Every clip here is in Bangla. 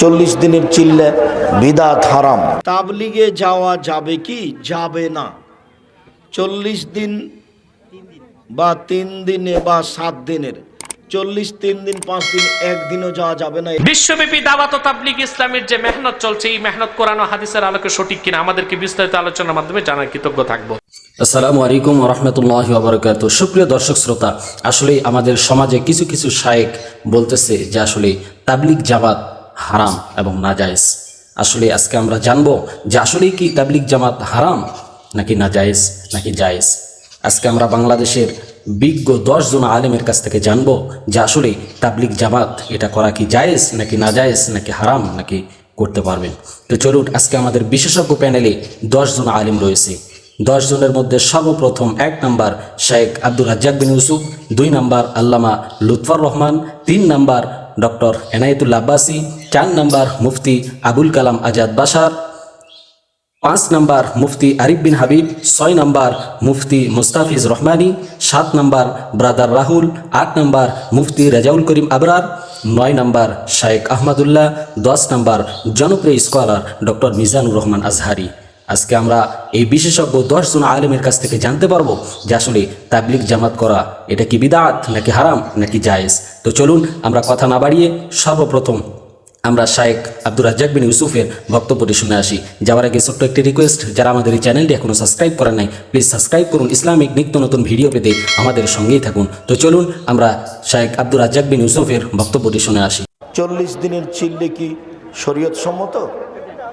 চল্লিশ দিনের চিল্লে বিদাত হারাম। তাবলিগে যাওয়া যাবে কি? যাবে না। চল্লিশ দিন বা তিন দিনে বা সাত দিনের। চল্লিশ তিন দিন পাঁচ দিন একদিনও যাওয়া যাবে না। বিশ্বব্যাপী দাওয়াত তাবলিগ ইসলামের যে মেহনত চলছে এই মেহনত কোরআন হাদিসের আলোকে সঠিক কিনা আমাদেরকে বিস্তারিত আলোচনার মাধ্যমে জানার কৃতজ্ঞ থাকব। আসসালামু আলাইকুম রহমতুল্লাহ বাবরকাত সুপ্রিয় দর্শক শ্রোতা আসলে আমাদের সমাজে কিছু কিছু শায়েক বলতেছে যে আসলে তাবলিগ জামাত হারাম এবং নাজায়েজ। আসলে আজকে আমরা জানব যে আসলেই কি তাবলিগ জামাত হারাম নাকি নাজায়েজ নাকি জায়েজ। আজকে আমরা বাংলাদেশের বিজ্ঞ দশ জন আলেমের কাছ থেকে জানব যে আসলে তাবলিগ জামাত এটা করা কি জায়েজ নাকি নাজায়েজ নাকি হারাম নাকি করতে পারবেন। তো চলুন, আজকে আমাদের বিশেষজ্ঞ প্যানেলে দশ জন আলেম রয়েছে। জনের মধ্যে সর্বপ্রথম এক নাম্বার শেখ আব্দুর রাজ্জাক বিন ইউসুফ, দুই নাম্বার আল্লামা লুৎফর রহমান, তিন নাম্বার ডক্টর এনায়েতুল্লা আব্বাসি, চার নাম্বার মুফতি আবুল কালাম আজাদ বাসার, পাঁচ নাম্বার মুফতি আরিফ বিন হাবিব, ছয় নাম্বার মুফতি মুস্তাফিজ রহমানি, সাত নাম্বার ব্রাদার রাহুল, আট নাম্বার মুফতি রেজাউল করিম আবরার, নয় নাম্বার শায়েক আহমদুল্লাহ, দশ নাম্বার জনপ্রিয় স্কলার ডক্টর মিজানুর রহমান আজহারি। আজকে আমরা এই বিশেষজ্ঞ দশজন আলেমের কাছ থেকে জানতে পারব যে আসলে তাবলিগ জামাত করা এটা কি বিদাত, নাকি হারাম, নাকি জায়েজ। তো চলুন আমরা কথা না বাড়িয়ে সর্বপ্রথম আমরা শায়েক আব্দুর রাজ্জাক বিন ইউসুফের বক্তব্যটি শুনে আসি। যাওয়ার আগে ছোট্ট একটি রিকোয়েস্ট যারা আমাদের এই চ্যানেলটি এখনও সাবস্ক্রাইব করেন নাই প্লিজ সাবস্ক্রাইব করুন। ইসলামিক নিত্য নতুন ভিডিও পেতে আমাদের সঙ্গেই থাকুন। তো চলুন আমরা শায়েক আব্দুর রাজ্জাক বিন ইউসুফের বক্তব্যটি শুনে আসি। চল্লিশ দিনের চিল্লে কি শরীয়ত সম্মত?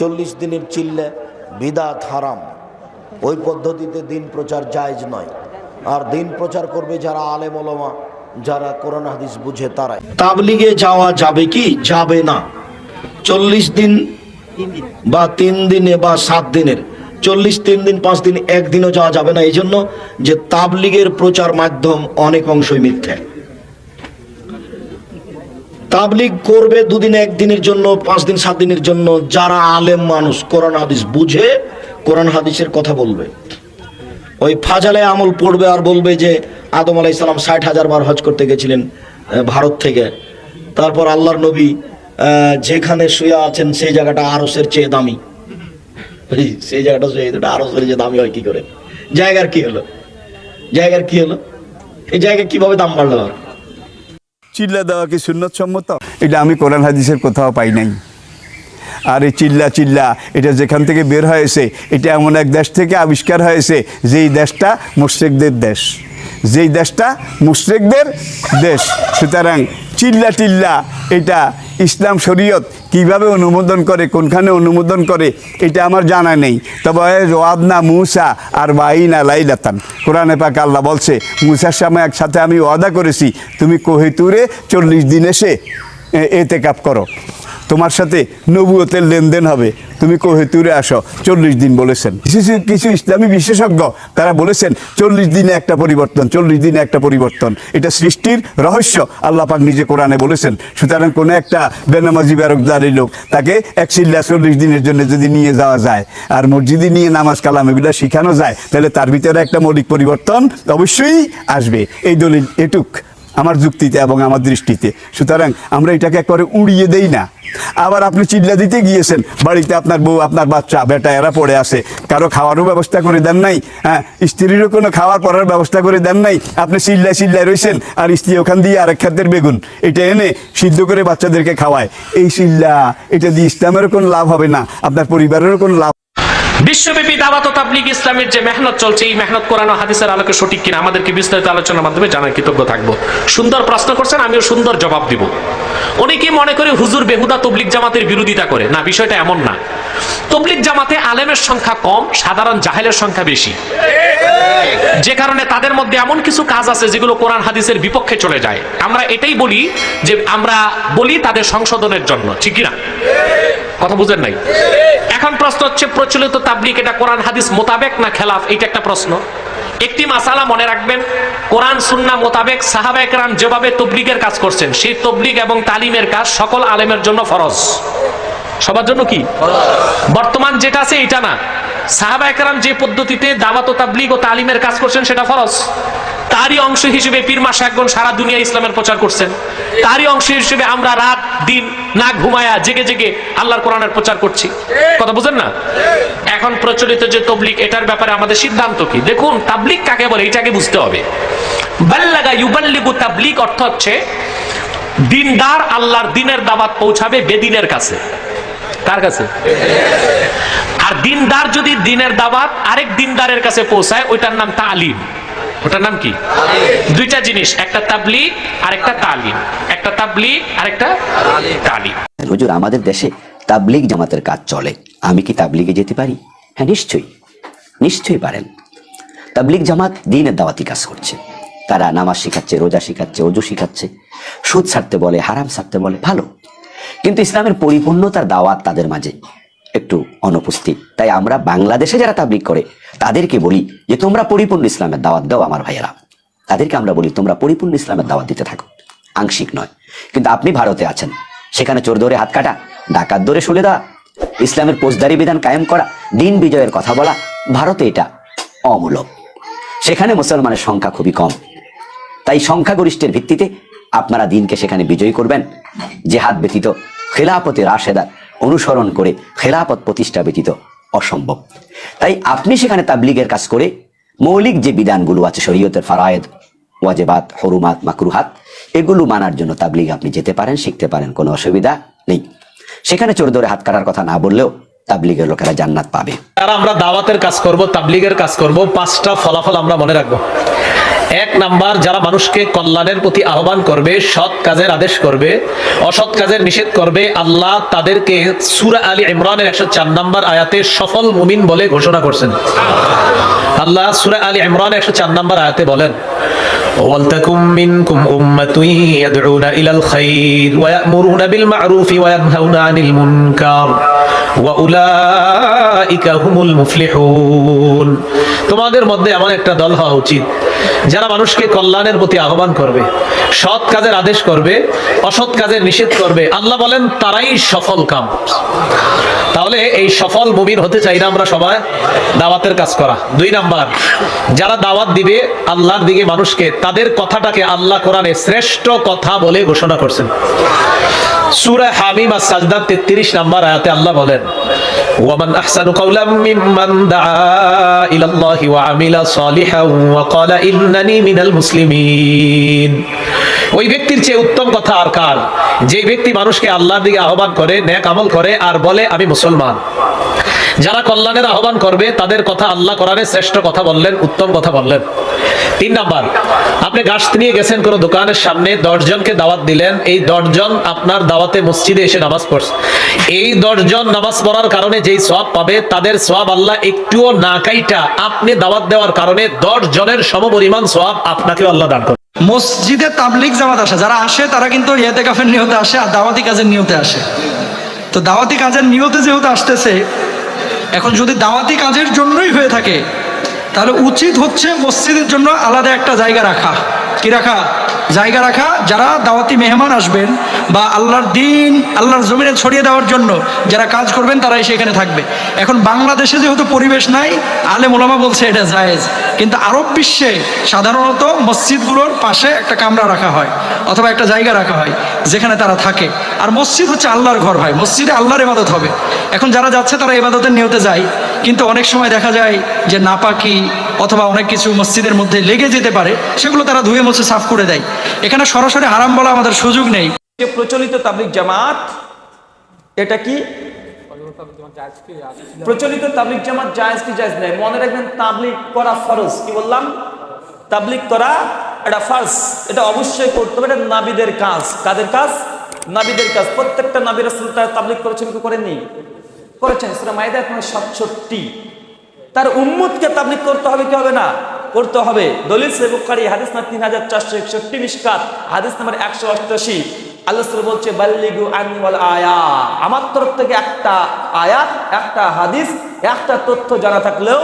চল্লিশ দিনের চিল্লে বিদাত হারাম। ওই পদ্ধতিতে দিন প্রচার জায়জ নয়। আর দিন প্রচার করবে যারা আলেম ওলামা, যারা কোরআন হাদিস বুঝে তারাই। তাবলিগে যাওয়া যাবে কি? যাবে না। চল্লিশ দিন বা তিন দিনে বা সাত দিনের। চল্লিশ, তিন দিন, পাঁচ দিন, একদিনও যাওয়া যাবে না। এই জন্য যে তাবলিগের প্রচার মাধ্যম অনেক অংশই মিথ্যে। তাবলিগ করবে দুদিন, একদিনের জন্য, পাঁচ দিন, সাত দিনের জন্য। যারা আলেম মানুষ, কোরআন, হাদিস বুঝে, কোরআন, হাদিসের কথা বলবে। ওই ফাজালে আমল পড়বে আর বলবে যে, আদম আলাই সালাম ষাট হাজার বার হজ করতে গেছিলেন ভারত থেকে। তারপর আল্লাহর নবী যেখানে শুয়ে আছেন, সেই জায়গাটা আরসের চেয়ে দামি। সেই জায়গাটা শুয়ে আরসের চেয়ে দামি হয় কি করে? জায়গার কি হলো? জায়গার কি হলো? এই জায়গা কীভাবে দাম বাড়লো আর? চিল্লা দেওয়া কি সুন্নত সম্মত এটা আমি কোরআন হাদিসের কোথাও পাই নাই। আর এই চিল্লা চিল্লা, এটা যেখান থেকে বের হয়েছে, এটা এমন এক দেশ থেকে আবিষ্কার হয়েছে, যেই দেশটা মুশ্রেকদের দেশ। যেই দেশটা মুশ্রেকদের দেশ। সুতরাং চিল্লা টিল্লা এটা ইসলাম শরীয়ত কীভাবে অনুমোদন করে, কোনখানে অনুমোদন করে, এটা আমার জানা নেই। তবে ওয়াদনা মুসা আর বাইনা লাইলাতান। কোরআনে পাক আল্লাহ বলছে, মুসার সময় একসাথে আমি ওয়াদা করেছি, তুমি কোহিতুরে চল্লিশ দিন এসে এতে কাপ করো। তোমার সাথে নবুয়তের লেনদেন হবে। তুমি কোহেতুরে আসো, চল্লিশ দিন বলেছেন। কিছু কিছু ইসলামী বিশেষজ্ঞ, তারা বলেছেন, চল্লিশ দিনে একটা পরিবর্তন, চল্লিশ দিনে একটা পরিবর্তন। এটা সৃষ্টির রহস্য, আল্লাহ পাক নিজে কোরআনে বলেছেন। সুতরাং কোনো একটা বেনামাজি বেরকদারি লোক তাকে এক চিল্লা চল্লিশ দিনের জন্য যদি নিয়ে যাওয়া যায়, আর মসজিদে নিয়ে নামাজ কালাম এগুলো শেখানো যায়, তাহলে তার ভিতরে একটা মৌলিক পরিবর্তন অবশ্যই আসবে। এই দলিল এটুক। আমার যুক্তিতে এবং আমার দৃষ্টিতে। সুতরাং আমরা এটাকে একবারে উড়িয়ে দেই না। আবার আপনি চিল্লা দিতে গিয়েছেন, বাড়িতে আপনার বউ, আপনার বাচ্চা, বেটা, এরা পড়ে আছে, কারও খাওয়ারও ব্যবস্থা করে দেন নাই হ্যাঁ স্ত্রীরও কোনো খাওয়ার পড়ার ব্যবস্থা করে দেন নাই, আপনি চিল্লায় চিল্লায় রয়েছেন আর স্ত্রী ওখান দিয়ে আরেক খাদ্যের বেগুন, এটা এনে সিদ্ধ করে বাচ্চাদেরকে খাওয়ায়। এই চিল্লা, এটা দিয়ে ইসলামেরও কোনো লাভ হবে না, আপনার পরিবারেরও কোনো লাভ বিশ্বব্যাপী দাওয়াত তাবলিগ ইসলামের যে মেহনত চলছে, এই মেহনত করানো হাদিসের আলোকে সঠিক কিনা আমাদেরকে বিস্তারিত আলোচনার মাধ্যমে জানার কৃতজ্ঞ থাকব। সুন্দর প্রশ্ন করছেন, আমিও সুন্দর জবাব দিব। অনেকেই মনে করে হুজুর বেহুদা তবলিক জামাতের বিরোধিতা করে। না, বিষয়টা এমন না। তবলিগ জামাতে আলেমের সংখ্যা কম, সাধারণ জাহেলের সংখ্যা বেশি। যে কারণে তাদের মধ্যে এমন কিছু কাজ আছে যেগুলো কোরআন হাদিসের বিপক্ষে চলে যায়। আমরা এটাই বলি যে আমরা বলি তাদের সংশোধনের জন্য, ঠিক না কথা বুঝেন নাই? এখন প্রশ্ন হচ্ছে, প্রচলিত তাবলিক এটা কোরআন হাদিস মোতাবেক না খেলাফ? এটা একটা প্রশ্ন। একটি মাসালা মনে রাখবেন, কোরআন সুন্না মোতাবেক সাহাবা একরাম যেভাবে তবলিগের কাজ করছেন, সেই তবলিগ এবং তালিমের কাজ সকল আলেমের জন্য ফরজ। সবার জন্য কি? বর্তমান যেটা আছে এটা না। সাহাবা একরাম যে পদ্ধতিতে দাওয়াত তাবলিগ ও তালিমের কাজ করছেন সেটা ফরজ। তারই অংশ হিসেবে পীর মাসা একজন সারা দুনিয়া ইসলামের প্রচার করছেন। তারই অংশ হিসেবে আমরা রাত, দিন না ঘুমায়া জেগে জেগে আল্লাহর কোরআনের প্রচার করছি। কথা বুঝেন না? এখন প্রচলিত যে তবলিগ, এটার ব্যাপারে আমাদের সিদ্ধান্ত কি? দেখুন, তাবলিগ কাকে বলে, এটাকে বুঝতে হবে। বাল্লাগা ইউবাল্লিগু তাবলিগ অর্থ হচ্ছে, দিনদার আল্লাহর দিনের দাওয়াত পৌঁছাবে বেদিনের কাছে। কার কাছে? আর দিনদার যদি দিনের দাওয়াত আরেক দিনদারের কাছে পৌঁছায়, ওইটার নাম তালিম। ওটার নাম কি? দুইটা জিনিস, একটা তাবলিগ আর একটা তালিম। একটা তাবলিগ আর একটা তালিম। হুজুর, আমাদের দেশে তাবলিগ জামাতের কাজ চলে। আমি কি তাবলিগে যেতে পারি? হ্যাঁ নিশ্চয়ই। নিশ্চয়ই পারেন। তাবলিগ জামাত দিনের দাওয়াতি কাজ করছে। তারা নামাজ শিখাচ্ছে, রোজা শিখাচ্ছে, অজু শিখাচ্ছে। সুদ ছাড়তে বলে, হারাম ছাড়তে বলে, ভালো। কিন্তু ইসলামের পরিপূর্ণতার দাওয়াত তাদের মাঝে একটু অনুপস্থিত। তাই আমরা বাংলাদেশে যারা তাবলিগ করে, তাদেরকে বলি যে, তোমরা পরিপূর্ণ ইসলামের দাওয়াত দাও আমার ভাইয়েরা। তাদেরকে আমরা বলি, তোমরা পরিপূর্ণ ইসলামের দাওয়াত দিতে থাকো। আংশিক নয়। কিন্তু আপনি ভারতে আছেন, সেখানে চোর ধরে হাত কাটা, ডাকাত ধরে শুলে দেওয়া, ইসলামের পোজদারি বিধান কায়েম করা, দিন বিজয়ের কথা বলা, ভারতে এটা অমূলক। সেখানে মুসলমানের সংখ্যা খুবই কম। তাই সংখ্যাগরিষ্ঠের ভিত্তিতে আপনারা দিনকে সেখানে বিজয়ী করবেন, জেহাদ ব্যতীত খেলাপতে রাশেদা অনুসরণ করে খেলাপত প্রতিষ্ঠা ব্যতীত অসম্ভব। তাই আপনি সেখানে তাবলিগের কাজ করে মৌলিক যে বিধানগুলো আছে, শরীয়তের ফারায়েদ, ওয়াজেবাত, হরুমাত, মাকরুহাত, এগুলো মানার জন্য তাবলিগ আপনি যেতে পারেন, শিখতে পারেন, কোনো অসুবিধা নেই। সেখানে চোর ধরে হাত কাটার কথা না বললেও তাবলিগের লোকেরা জান্নাত পাবে। আমরা দাওয়াতের কাজ করব, তাবলিগের কাজ করব, পাঁচটা ফলাফল আমরা মনে রাখব। এক নাম্বার যারা মানুষকে কল্যাণের প্রতি আহ্বান করবে সৎ কাজের আদেশ করবে অসৎ কাজের নিষেধ করবে আল্লাহ তাদেরকে সুরা আলী ইমরানের একশো চার নাম্বার আয়াতে সফল মুমিন বলে ঘোষণা করছেন আল্লাহ সুরা আলী ইমরান একশো চার নাম্বার আয়াতে বলেন ولتكن منكم أمة يدعون إلى الخير ويأمرون بالمعروف وينهون عن المنكر وأولئك هم المفلحون তোমাদের মধ্যে এমন একটা দল হওয়া উচিত, যারা মানুষকে কল্যাণের প্রতি আহ্বান করবে, সৎ কাজের আদেশ করবে, অসৎ কাজের নিষেধ করবে। আল্লাহ বলেন, তারাই সফল কাম। তাহলে এই সফল মুমিন হতে চাই না আমরা সবাই, দাওয়াতের কাজ করা। দুই নাম্বার, যারা দাওয়াত দিবে আল্লাহর দিকে মানুষকে, তাদের কথাটাকে আল্লাহ কোরআনে শ্রেষ্ঠ কথা বলে ঘোষণা করছেন। সূরা হামিম আর সাজদা 33 নাম্বার আয়াতে আল্লাহ বলেন কাওলাম মিম্মান দাআ ইলা আল্লাহি ওয়া আমিলা সালিহান ওয়া ক্বালা ইন্নানি মিনাল মুসলিমিন। ওই ব্যক্তির চেয়ে উত্তম কথা আর কার? যে ব্যক্তি মানুষকে আল্লাহর দিকে আহ্বান করে, নেক আমল করে আর বলে, আমি মুসলমান। যারা কল্যাণের আহ্বান করবে, তাদের কথা আল্লাহ কোরআনে শ্রেষ্ঠ কথা বললেন, উত্তম কথা বললেন। তিন নাম্বার, আপনি গাছ নিয়ে গেছেন কোনো দোকানের সামনে, দশজনকে দাওয়াত দিলেন, এই দশজন আপনার দাওয়াতে মসজিদে এসে নামাজ পড়ছে। এই দশজন নামাজ পড়ার কারণে যেই সওয়াব পাবে, তাদের সওয়াব আল্লাহ একটুও না কাইটা আপনি দাওয়াত দেওয়ার কারণে দশ জনের সমপরিমাণ সওয়াব আপনাকে আল্লাহ দান করবে। মসজিদে তাবলিক জামাত আসে, যারা আসে তারা কিন্তু ইয়েতে কাফের নিয়তে আসে আর দাওয়াতি কাজের নিয়তে আসে। তো দাওয়াতি কাজের নিয়তে যেহেতু আসতেছে, এখন যদি দাওয়াতি কাজের জন্যই হয়ে থাকে, তাহলে উচিত হচ্ছে মসজিদের জন্য আলাদা একটা জায়গা রাখা। কি রাখা? জায়গা রাখা, যারা দাওয়াতি মেহমান আসবেন বা আল্লাহর দিন, আল্লাহর জমিনে ছড়িয়ে দেওয়ার জন্য যারা কাজ করবেন, তারাই সেখানে থাকবে। এখন বাংলাদেশে যেহেতু পরিবেশ নাই আলে মোলামা বলছে এটা জায়েজ। কিন্তু আরব বিশ্বে সাধারণত মসজিদগুলোর পাশে একটা কামরা রাখা হয়, অথবা একটা জায়গা রাখা হয়, যেখানে তারা থাকে। আর মসজিদ হচ্ছে আল্লাহর ঘর ভাই, মসজিদে আল্লাহর ইবাদত হবে। এখন যারা যাচ্ছে, তারা ইবাদতের নিয়তে যায়। কিন্তু অনেক সময় দেখা যায় যে নাপাকি অথবা অনেক কিছু মসজিদের মধ্যে লেগে যেতে পারে, সেগুলো তারা ধুয়ে মুছে সাফ করে দেয়। এখানে সরাসরি হারাম বলা আমাদের সুযোগ নেই। যে প্রচলিত তাবলিক জামাত, এটা কি? প্রচলিত তাবলিক জামাত জায়েজ কি জায়েজ নেই? মনে রাখবেন তাবলিক করা ফরজ, কি বললাম? তাবলিক করা এটা ফার্জ, এটা অবশ্যই করতে হবে, এটা নাবিদের কাজ। কাদের কাজ? নাবিদের কাজ। প্রত্যেকটা নাবি রাসূল তারা তাবলিক করেছেন কি করেননি? করেছেন। সূরা মাইদা এখন সাতষট্টি। তার উম্মতকে তাবলিক করতে হবে কি হবে না? করতে হবে। দলিল সে বুখারী, হাদিস নাম্বার তিন হাজার চারশো একষট্টি মিসকাত, হাদিস নাম্বার একশো অষ্টাশি আল্লাহ বলছে, বাল্লিগু আন্নি আয়া। আমার তরফ থেকে একটা আয়াত, একটা হাদিস, একটা তথ্য জানা থাকলেও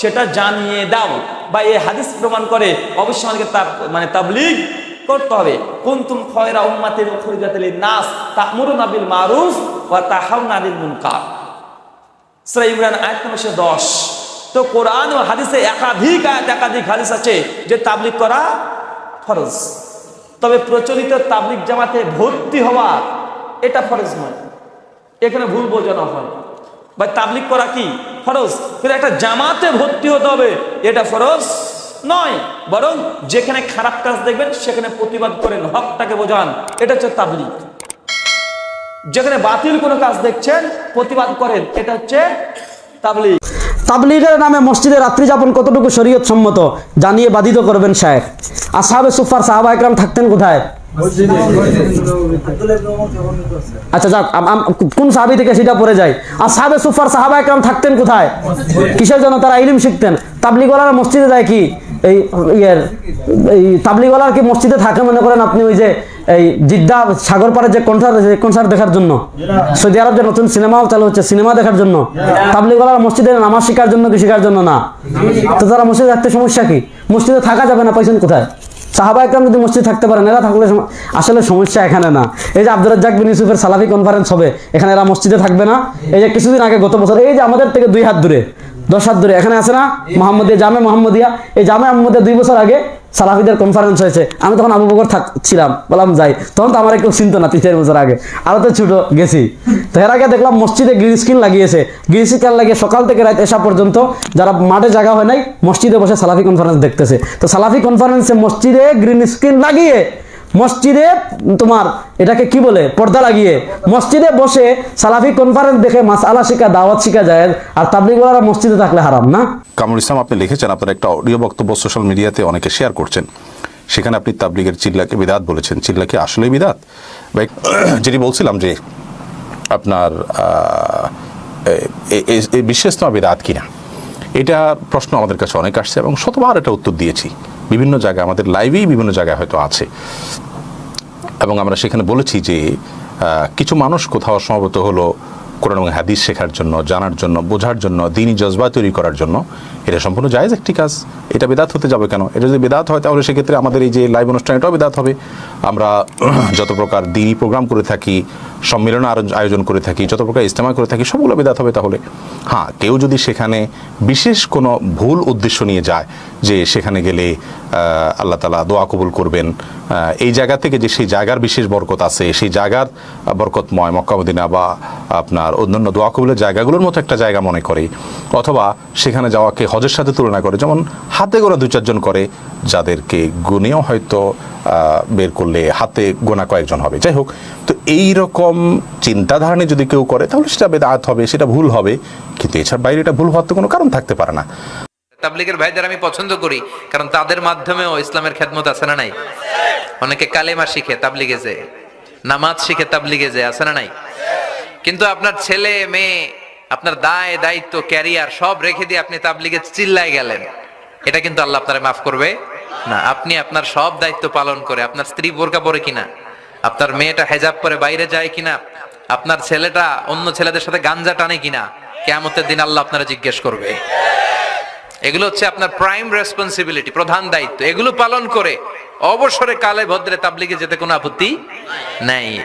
সেটা জানিয়ে দাও বা এই হাদিস প্রমাণ করে অবশ্যই আমাদেরকে তা মানে তাবলিগ করতে হবে। কুনতুম খয়রা উম্মাতিন উখরিজাত লিন নাস তা'মুরুনা বিল মারুফ ওয়া তাহাউনা আনিল মুনকার। সুরা ইমরান আয়াত নম্বর দশ। তো কোরআন ও হাদিসে একাধিক আয়াত, একাধিক হাদিস আছে যে তাবলিগ করা ফরজ। তবে প্রচলিত তাবলিগ জামাতে ভর্তি হওয়া এটা ফরজ নয়। এখানে ভুল বোঝানো হয়। বা তাবলিক করা কি? ফরজ। কিন্তু একটা জামাতে ভর্তি হতে হবে, এটা ফরজ নয়। বরং যেখানে খারাপ কাজ দেখবেন, সেখানে প্রতিবাদ করেন, হকটাকে বোঝান। এটা হচ্ছে তাবলিক যেখানে বাতিল কোনো কাজ দেখছেন, প্রতিবাদ করেন, এটা হচ্ছে তাবলিগ। তাবলিগের নামে মসজিদে রাত্রি যাপন কতটুকু শরীয়ত সম্মত জানিয়ে বাধিত করবেন শায়েখ। সাহেব সুফার সাহাবা একরাম থাকতেন কোথায়? আচ্ছা যাক কোন সাহাবি থেকে সেটা পড়ে যায় আর সুফার সাহাবা একরাম থাকতেন কোথায়? কিসের জন্য তারা ইলিম শিখতেন? মসজিদে যায় কি? এই, ইয়ের, এই তাবলিগওয়ালার কি মসজিদে থাকে মনে করেন আপনি ওই যে, এই জিদ্দা সাগর পাড়ে যে কনসার্ট কনসার্ট দেখার জন্য? সৌদি আরব যে নতুন সিনেমাও চালু হচ্ছে, সিনেমা দেখার জন্য। তাবলিগওয়ালারা মসজিদে নামাজ শেখার জন্য কি শেখার জন্য না? তো তারা মসজিদে থাকতে সমস্যা কি? মসজিদে থাকা যাবে না, পাইছেন কোথায়? সাহাবা যদি মসজিদ থাকতে পারেন, এরা থাকলে আসলে সমস্যা এখানে না। এই যে আব্দুল রাজ্জাক বিন ইউসুফের সালাফি কনফারেন্স হবে, এখানে এরা মসজিদে থাকবে না। এই যে কিছুদিন আগে গত বছর, এই যে আমাদের থেকে দুই হাত দূরে, দশ হাত দূরে, এখানে আছে না? মোহাম্মদিয়া জামে মোহাম্মদিয়া। এই জামে মোহাম্মদিয়া দুই বছর আগে সালাফিদের কনফারেন্স হয়েছে। আমি তখন আবু বকর থাকছিলাম বললাম, যাই। তখন তো আমার একটু চিন্তা না, তিন, চার বছর আগে। আরও তো ছোট, গেছি। তো এর আগে দেখলাম মসজিদে গ্রিন স্ক্রিন লাগিয়েছে। গ্রিন স্ক্রিন লাগিয়ে সকাল থেকে রাত এসা পর্যন্ত যারা মাঠে জায়গা হয় নাই, মসজিদে বসে সালাফি কনফারেন্স দেখতেছে। তো সালাফি কনফারেন্সে মসজিদে গ্রিন স্ক্রিন লাগিয়ে মসজিদে তোমার এটাকে কি বলে? পর্দা লাগিয়ে মসজিদে বসে সালাফি কনফারেন্স দেখে মাস আলা শিখা, দাওয়াত শিখা যায় আর তাবলিগওয়ালারা মসজিদে থাকলে হারাম, না? কামরুল ইসলাম, আপনি লিখেছেন আপনার একটা অডিও বক্তব্য সোশ্যাল মিডিয়াতে অনেকে শেয়ার করছেন। সেখানে আপনি তাবলিগের চিল্লাকে বিদাত বলেছেন। চিল্লাকে আসলেই বিদাত? যেটি বলছিলাম যে আপনার এই বিশেষতম বিদাত কিনা? এটা প্রশ্ন আমাদের কাছে অনেক আসছে এবং শতবার এটা উত্তর দিয়েছি। বিভিন্ন জায়গায়, আমাদের লাইভেই বিভিন্ন জায়গায় হয়তো আছে। এবং আমরা সেখানে বলেছি যে কিছু মানুষ কোথাও সমবেত হলো কোরআন এবং হাদিস শেখার জন্য, জানার জন্য, বোঝার জন্য দিনই জজবা তৈরি করার জন্য এটা সম্পূর্ণ জায়েজ একটি কাজ। এটা বেদাত হতে যাবে কেন? এটা যদি বেদাত হয়, তাহলে সেক্ষেত্রে আমাদের এই যে লাইভ অনুষ্ঠান, এটাও বেদাত হবে। আমরা যত প্রকার দিনই প্রোগ্রাম করে থাকি, সম্মেলন আয়োজন- করে থাকি, যত প্রকার ইজতেমা করে থাকি, সবগুলো বেদাত হবে তাহলে। হ্যাঁ কেউ যদি সেখানে বিশেষ কোনো ভুল উদ্দেশ্য নিয়ে যায়, যে সেখানে গেলে আল্লাহ তালা দোয়া কবুল করবেন এই জায়গা থেকে যে সেই জায়গার বিশেষ বরকত আছে, সেই জায়গার বরকতময় মক্কামদিনা বা আপনার অন্যান্য দোয়া কবুলের জায়গাগুলোর মতো একটা জায়গা মনে করে। অথবা সেখানে যাওয়াকে হজের সাথে তুলনা করে। যেমন হাতে গোনা দু চারজন করে, যাদেরকে গুনেও হয়তো বের করলে হাতে গোনা কয়েকজন হবে। যাই হোক, তো এই রকম চিন্তাধারণে যদি কেউ করে, তাহলে সেটা বেদাত হবে, সেটা ভুল হবে। কিন্তু এছাড়া বাইরে এটা ভুল হওয়ার তো কোনো কারণ থাকতে পারে না। তাবলিগের ভাইদের আমি পছন্দ করি, কারণ তাদের মাধ্যমেও ইসলামের খেদমত আছে না নাই? অনেকে কালেমা শিখে তাবলিগে যে নামাজ শিখে তাবলিগে যে আছে না নাই? কিন্তু আপনার ছেলে, মেয়ে, আপনার দায়, দায়িত্ব ক্যারিয়ার সব রেখে দিয়ে আপনি তাবলিগে চিল্লায় গেলেন। এটা কিন্তু আল্লাহ আপনারে মাফ করবে। না, আপনি আপনার সব দায়িত্ব পালন করে, আপনার স্ত্রী বোরকা পরে কিনা, আপনার মেয়েটা হেজাব করে বাইরে যায় কিনা, আপনার ছেলেটা অন্য ছেলেদের সাথে গাঞ্জা টানে কিনা কেমতের দিন আল্লাহ আপনারা জিজ্ঞেস করবে। এগুলো হচ্ছে আপনার প্রাইম রেসপন্সিবিলিটি প্রধান দায়িত্ব। এগুলো পালন করে অবসরে কালে ভদ্রে তাবলিগে যেতে কোনো আপত্তি নাই।